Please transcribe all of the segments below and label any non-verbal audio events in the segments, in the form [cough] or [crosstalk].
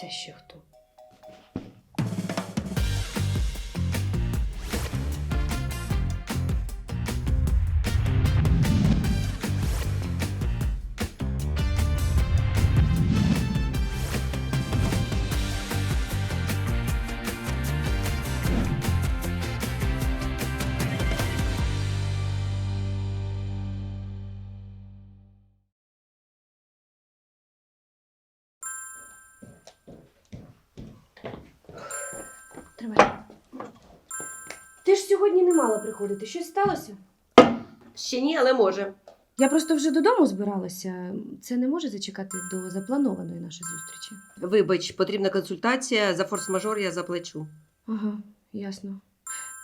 Це ще хто? Тримай. Ти ж сьогодні не мала приходити. Щось сталося? Ще ні, але може. Я просто вже додому збиралася. Це не може зачекати до запланованої нашої зустрічі. Вибач, потрібна консультація, за форс-мажор я заплачу. Ага, ясно.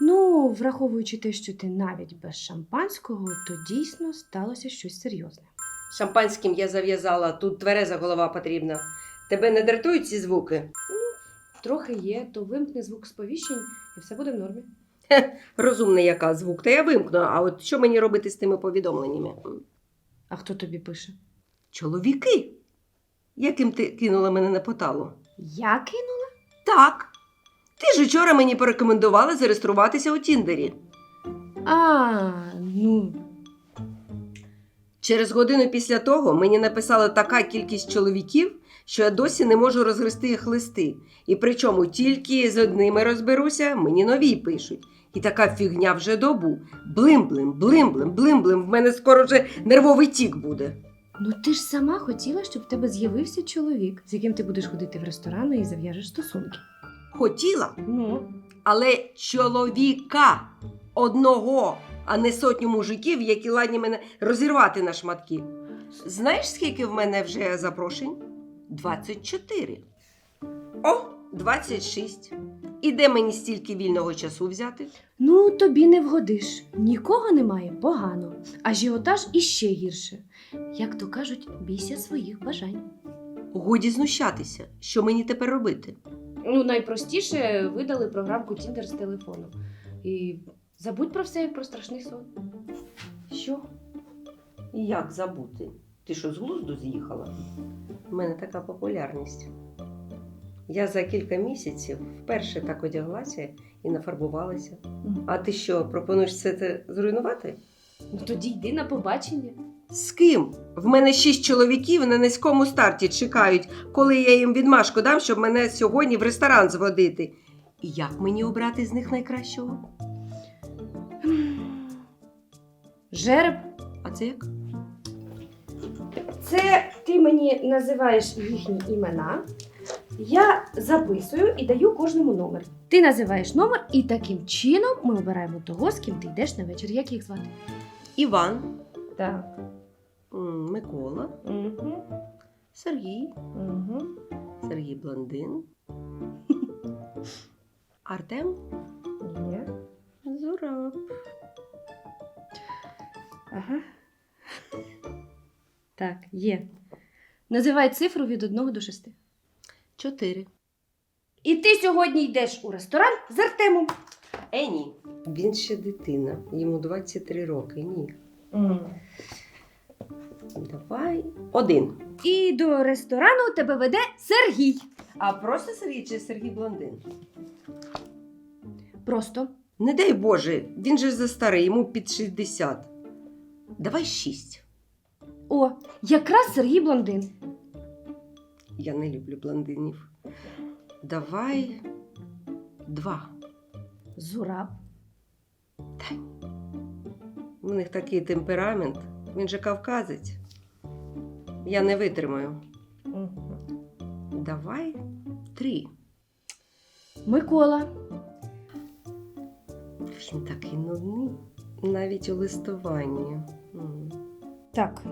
Ну, враховуючи те, що ти навіть без шампанського, то дійсно сталося щось серйозне. Шампанським я зав'язала, тут твереза голова потрібна. Тебе не дратують ці звуки? Трохи є, то вимкни звук сповіщень і все буде в нормі. [laughs] Розумна яка звук, та я вимкну, а от що мені робити з тими повідомленнями? А хто тобі пише? Чоловіки? Яким ти кинула мене на поталу? Я кинула? Так. Ти ж вчора мені порекомендувала зареєструватися у Тіндері. А, ну, Через годину після того мені написала така кількість чоловіків, що я досі не можу розгрести їх листи. І причому тільки з одними розберуся, мені нові пишуть. І така фігня вже добу. Блим-блим, блим-блим, блим-блим. В мене скоро вже нервовий тік буде. ну ти ж сама хотіла, щоб в тебе з'явився чоловік, з яким ти будеш ходити в ресторани і зав'яжеш стосунки. Хотіла, Ну, але чоловіка одного, а не сотню мужиків, які ладні мене розірвати на шматки. Знаєш, скільки в мене вже запрошень? 24. О, 26. І де мені стільки вільного часу взяти? ну тобі не вгодиш. Нікого немає погано. Ажіотаж іще гірше. Як то кажуть, бійся своїх бажань. Годі знущатися. Що мені тепер робити? Ну, найпростіше видали програмку Тіндер з телефону. І забудь про все як про страшний сон. Що? Як забути? Ти що з глузду з'їхала? У мене така популярність. Я за кілька місяців вперше так одяглася і нафарбувалася. А ти що, пропонуєш все це зруйнувати? Ну тоді йди на побачення. З ким? В мене шість чоловіків на низькому старті чекають, коли я їм відмашку дам, щоб мене сьогодні в ресторан зводити. І як мені обрати з них найкращого? Жереб, А це як? Це ти мені називаєш їхні імена. Я записую і даю кожному номер. Ти називаєш номер, і таким чином ми обираємо того, з ким ти йдеш на вечір. Як їх звати? Іван, Так. м, Микола, Угу. Сергій, Угу. Сергій Блондин, [laughs] Артем Є. Зураб. Ага. Так, є. Називай цифру від 1 до 6. Чотири. І ти сьогодні йдеш у ресторан з Артемом. Е, ні. Він ще дитина, йому 23 роки. Ні. Давай. Один. І до ресторану тебе веде Сергій. А просто Сергій чи Сергій Блондин? Просто. Не дай Боже, він же за старий, йому під 60. Давай шість. О, якраз Сергій блондин. Я не люблю блондинів. Давай два. Зураб. У них такий темперамент. Він же кавказець. Я не витримаю. Давай три. Микола. Він такий нудний, навіть у листуванні. М. Так.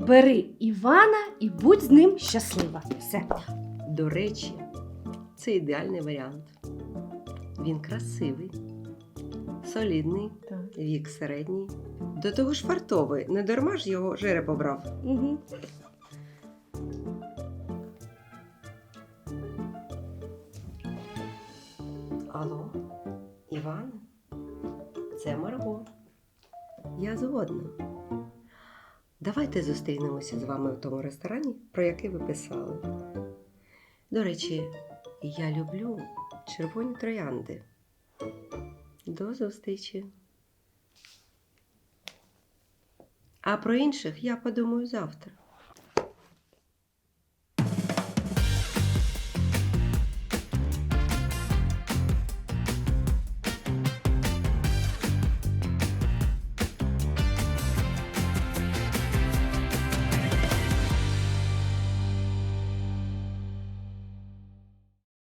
Бери Івана і будь з ним щаслива. Все. До речі, це ідеальний варіант. Він красивий, солідний, Так. вік середній. До того ж фартовий, не дарма ж його жереб обрав. Угу. Алло, Іван, це Марго. Я згодна. Давайте зустрінемося з вами в тому ресторані, про який ви писали. До речі, я люблю червоні троянди. До зустрічі. А про інших я подумаю завтра.